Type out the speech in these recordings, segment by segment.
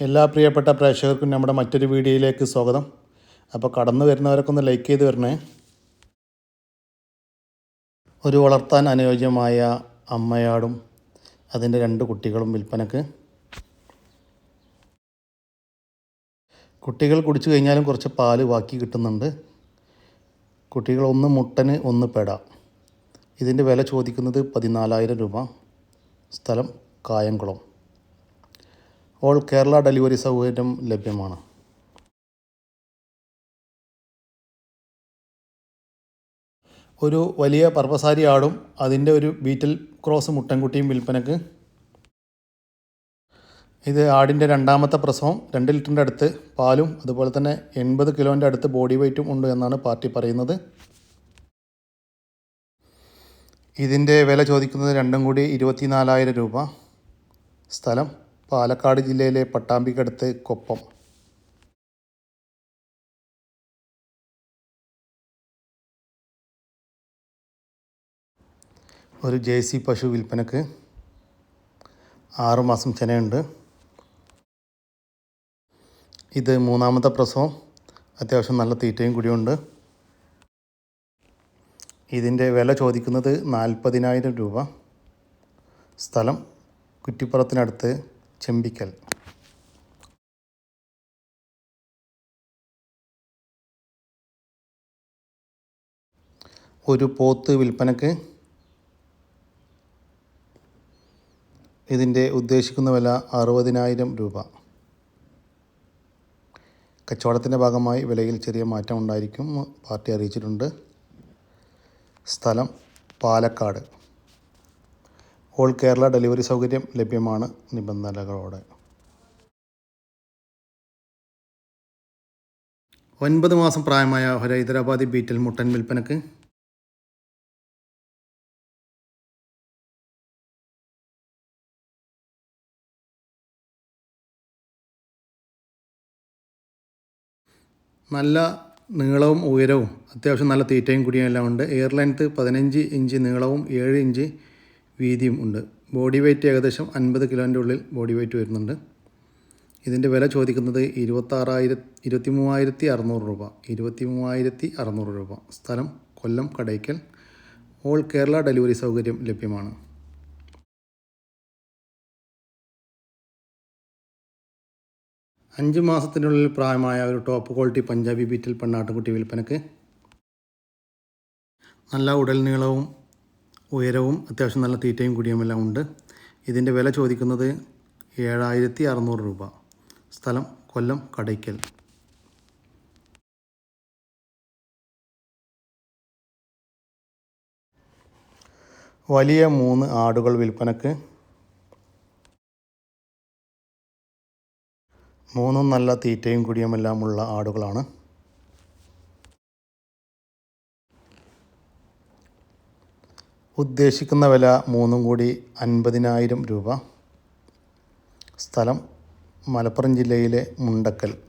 എല്ലാ പ്രിയപ്പെട്ട പ്രേക്ഷകർക്കും നമ്മുടെ മറ്റൊരു വീഡിയോയിലേക്ക് സ്വാഗതം. അപ്പോൾ കടന്നു വരുന്നവരൊക്കെ ഒന്ന് ലൈക്ക് ചെയ്ത് വരണേ. ഒരു വളർത്താൻ അനുയോജ്യമായ അമ്മയാടും അതിന്റെ രണ്ട് കുട്ടികളും വിൽപ്പനക്ക്. കുട്ടികൾ കുടിച്ചു കഴിഞ്ഞാലും കുറച്ച് പാൽ ബാക്കി കിട്ടുന്നുണ്ട്. കുട്ടികൾ ഒന്ന് മുട്ടന് ഒന്ന് പെട. ഇതിന്റെ വില ചോദിക്കുന്നത് പതിനാലായിരം രൂപ. സ്ഥലം കായംകുളം. ഓൾ കേരള ഡെലിവറി സൗകര്യം ലഭ്യമാണ്. ഒരു വലിയ പർവസാരി ആടും അതിന്റെ ഒരു ബീറ്റൽ ക്രോസ് മുട്ടൻകുട്ടിയും വിൽപ്പനക്ക്. ഇത് ആടിന്റെ രണ്ടാമത്തെ പ്രസവം രണ്ട് ലിറ്ററിന്റെ അടുത്ത് പാലും അതുപോലെ തന്നെ എൺപത് കിലോന്റെ അടുത്ത് ബോഡി വെയ്റ്റും ഉണ്ട് എന്നാണ് പാർട്ടി പറയുന്നത്. ഇതിന്റെ വില ചോദിക്കുന്നത് രണ്ടും കൂടി ഇരുപത്തിനാലായിരം രൂപ. സ്ഥലം പാലക്കാട് ജില്ലയിലെ പട്ടാമ്പിക്കടുത്ത് കൊപ്പം. ഒരു ജെ സി പശു വിൽപ്പനക്ക് ആറുമാസം ചെനയുണ്ട്. ഇത് മൂന്നാമത്തെ പ്രസവം. അത്യാവശ്യം നല്ല തീറ്റയും കൂടിയുണ്ട്. ഇതിന്റെ വില ചോദിക്കുന്നത് നാൽപ്പതിനായിരം രൂപ. സ്ഥലം കുറ്റിപ്പുറത്തിനടുത്ത് ചെമ്പിക്കൽ. ഒരു പോത്ത് വിൽപ്പനക്ക് ഇതിന്റെ ഉദ്ദേശിക്കുന്ന വില അറുപതിനായിരം രൂപ. കച്ചവടത്തിന്റെ ഭാഗമായി വിലയിൽ ചെറിയ മാറ്റം ഉണ്ടായിരിക്കും പാർട്ടി അറിയിച്ചിട്ടുണ്ട്. സ്ഥലം പാലക്കാട്. ഓൾ കേരള ഡെലിവറി സൗകര്യം ലഭ്യമാണ് നിബന്ധനകളോടെ. ഒൻപത് മാസം പ്രായമായ ഒരു ഹൈദരാബാദി ബീറ്റൽ മുട്ടൻ വിൽപ്പനക്ക് നല്ല നീളവും ഉയരവും അത്യാവശ്യം നല്ല തീറ്റയും കൂടിയും എല്ലാം ഉണ്ട്. എയർ ലെങ്ത്ത് പതിനഞ്ച് ഇഞ്ച് നീളവും ഏഴ് ഇഞ്ച് വീതിയും ഉണ്ട്. ബോഡി വെയ്റ്റ് ഏകദേശം അൻപത് കിലോന്റെ ഉള്ളിൽ ബോഡി വെയ്റ്റ് വരുന്നുണ്ട്. ഇതിന്റെ വില ചോദിക്കുന്നത് ഇരുപത്താറായിരത്തി ഇരുപത്തി മൂവായിരത്തി അറുന്നൂറ് രൂപ. ഇരുപത്തി മൂവായിരത്തി അറുന്നൂറ് രൂപ. സ്ഥലം കൊല്ലം കടയ്ക്കൽ. ഓൾ കേരള ഡെലിവറി സൗകര്യം ലഭ്യമാണ്. അഞ്ച് മാസത്തിനുള്ളിൽ പ്രായമായ ഒരു ടോപ്പ് ക്വാളിറ്റി പഞ്ചാബി ബീറ്റിൽ പെണ്ണാട്ടുകുട്ടി വിൽപ്പനക്ക് നല്ല ഉടൽ നീളവും ഉയരവും അത്യാവശ്യം നല്ല തീറ്റയും എല്ലാം ഉണ്ട്. ഇതിന്റെ വില ചോദിക്കുന്നത് ഏഴായിരത്തി അറുന്നൂറ് രൂപ. സ്ഥലം കൊല്ലം കടയ്ക്കൽ. വലിയ മൂന്ന് ആടുകൾ വിൽപ്പനക്ക്. മൂന്നും നല്ല തീറ്റയും കുടിയുമെല്ലാമുള്ള ആടുകളാണ്. ഉദ്ദേശിക്കുന്ന വില മൂന്നും കൂടി അൻപതിനായിരം രൂപ. സ്ഥലം മലപ്പുറം ജില്ലയിലെ മുണ്ടക്കൽ.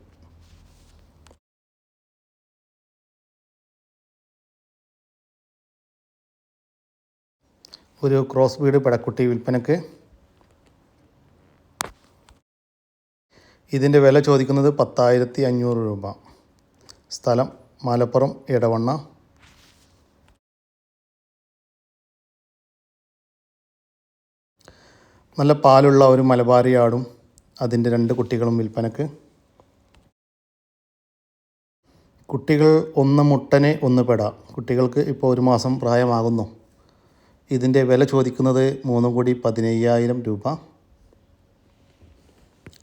ഒരു ക്രോസ് ബീഡ് പടക്കുട്ടി വിൽപ്പനക്ക്. ഇതിന്റെ വില ചോദിക്കുന്നത് പത്തായിരത്തി അഞ്ഞൂറ് രൂപ. സ്ഥലം മലപ്പുറം ഇടവണ്ണ നല്ല പാലുള്ള ഒരു മലബാരി ആടും അതിന്റെ രണ്ട് കുട്ടികളും വിൽപ്പനക്ക്. കുട്ടികൾ ഒന്ന് മുട്ടനെ ഒന്ന് പെട. കുട്ടികൾക്ക് ഇപ്പോൾ ഒരു മാസം പ്രായമാകുന്നു. ഇതിന്റെ വില ചോദിക്കുന്നത് മൂന്നും കോടി പതിനയ്യായിരം രൂപ.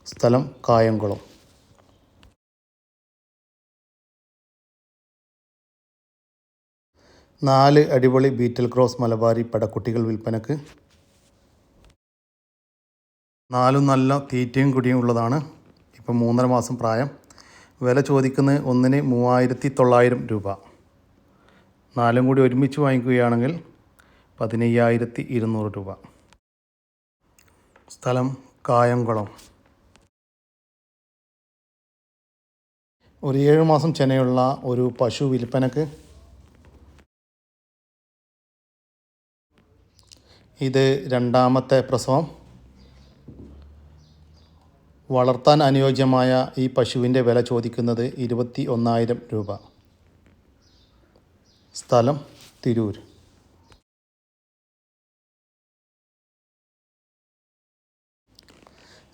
സ്ഥലം കായംകുളം. നാല് അടിപൊളി ബീറ്റൽ ക്രോസ് മലബാരി പടക്കുട്ടികൾ വിൽപ്പനക്ക്. നാലും നല്ല തീറ്റയും കുടിയും ഉള്ളതാണ്. ഇപ്പം മൂന്നര മാസം പ്രായം. വില ചോദിക്കുന്നത് ഒന്നിന് മൂവായിരത്തി തൊള്ളായിരം രൂപ. നാലും കൂടി ഒരുമിച്ച് വാങ്ങിക്കുകയാണെങ്കിൽ പതിനയ്യായിരത്തി ഇരുന്നൂറ് രൂപ. സ്ഥലം കായംകുളം. ഒരു ഏഴ് മാസം ചെനയുള്ള ഒരു പശു വിൽപ്പനക്ക് ഇത് രണ്ടാമത്തെ പ്രസവം. വളർത്താൻ അനുയോജ്യമായ ഈ പശുവിന്റെ വില ചോദിക്കുന്നത് ഇരുപത്തി ഒന്നായിരം രൂപ. സ്ഥലം തിരൂർ.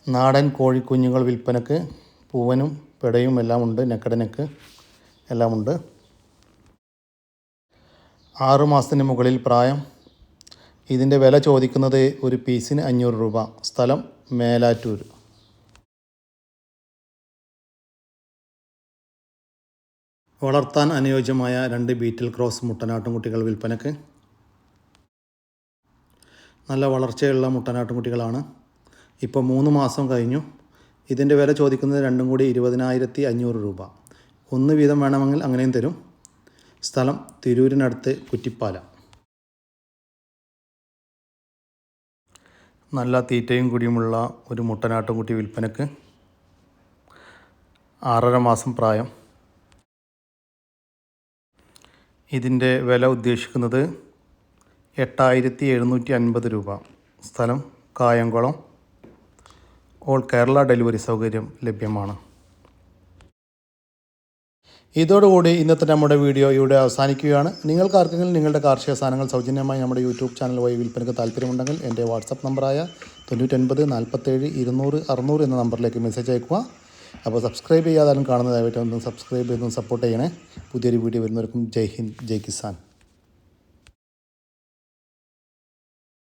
നാടൻ കോഴിക്കുഞ്ഞുങ്ങൾ വിൽപ്പനക്ക് പൂവനും പെടയും എല്ലാം ഉണ്ട് നെക്കടനക്ക് എല്ലാം ഉണ്ട് ആറു മാസത്തിന് മുകളിൽ പ്രായം. ഇതിന്റെ വില ചോദിക്കുന്നത് ഒരു പീസിന് അഞ്ഞൂറ് രൂപ. സ്ഥലം മേലാറ്റൂർ. വളർത്താൻ അനുയോജ്യമായ രണ്ട് ബീറ്റിൽ ക്രോസ് മുട്ടനാട്ടുംകുട്ടികൾ വിൽപ്പനക്ക്. നല്ല വളർച്ചയുള്ള മുട്ടനാട്ടുംകുട്ടികളാണ് ഇപ്പോൾ മൂന്ന് മാസം കഴിഞ്ഞു. ഇതിന്റെ വില ചോദിക്കുന്നത് രണ്ടും കൂടി ഇരുപതിനായിരത്തി അഞ്ഞൂറ് രൂപ. ഒന്ന് വീതം വേണമെങ്കിൽ അങ്ങനെയും തരും. സ്ഥലം തിരൂരിനടുത്ത് കുറ്റിപ്പാല. നല്ല തീറ്റയും കുടിയുമുള്ള ഒരു മുട്ടനാട്ടുംകുട്ടി വിൽപ്പനക്ക്. ആറര മാസം പ്രായം. ഇതിന്റെ വില ഉദ്ദേശിക്കുന്നത് എട്ടായിരത്തി എഴുന്നൂറ്റി അൻപത് രൂപ. സ്ഥലം കായംകുളം. ഓൾ കേരള ഡെലിവറി സൗകര്യം ലഭ്യമാണ്. ഇതോടുകൂടി ഇന്നത്തെ നമ്മുടെ വീഡിയോ ഇവിടെ അവസാനിക്കുകയാണ്. നിങ്ങൾക്ക് ആർക്കെങ്കിലും നിങ്ങളുടെ കാർഷിക സാധനങ്ങൾ സൗജന്യമായി നമ്മുടെ യൂട്യൂബ് ചാനൽ വഴി വിൽപ്പനയ്ക്ക് താല്പര്യമുണ്ടെങ്കിൽ എന്റെ വാട്സപ്പ് നമ്പറായ തൊണ്ണൂറ്റൊൻപത് നാൽപ്പത്തേഴ് ഇരുന്നൂറ് അറുന്നൂറ് എന്ന നമ്പറിലേക്ക് മെസ്സേജ് അയക്കുക അപ്പോൾ സബ്സ്ക്രൈബ് ചെയ്യാതാലും കാണുന്നതായിട്ട് ഒന്ന് സബ്സ്ക്രൈബ് ചെയ്തൊന്ന് സപ്പോർട്ട് ചെയ്യണേ. പുതിയൊരു വീഡിയോ വരുന്നവർക്കും ജയ് ഹിന്ദ് ജയ് കിസാൻ.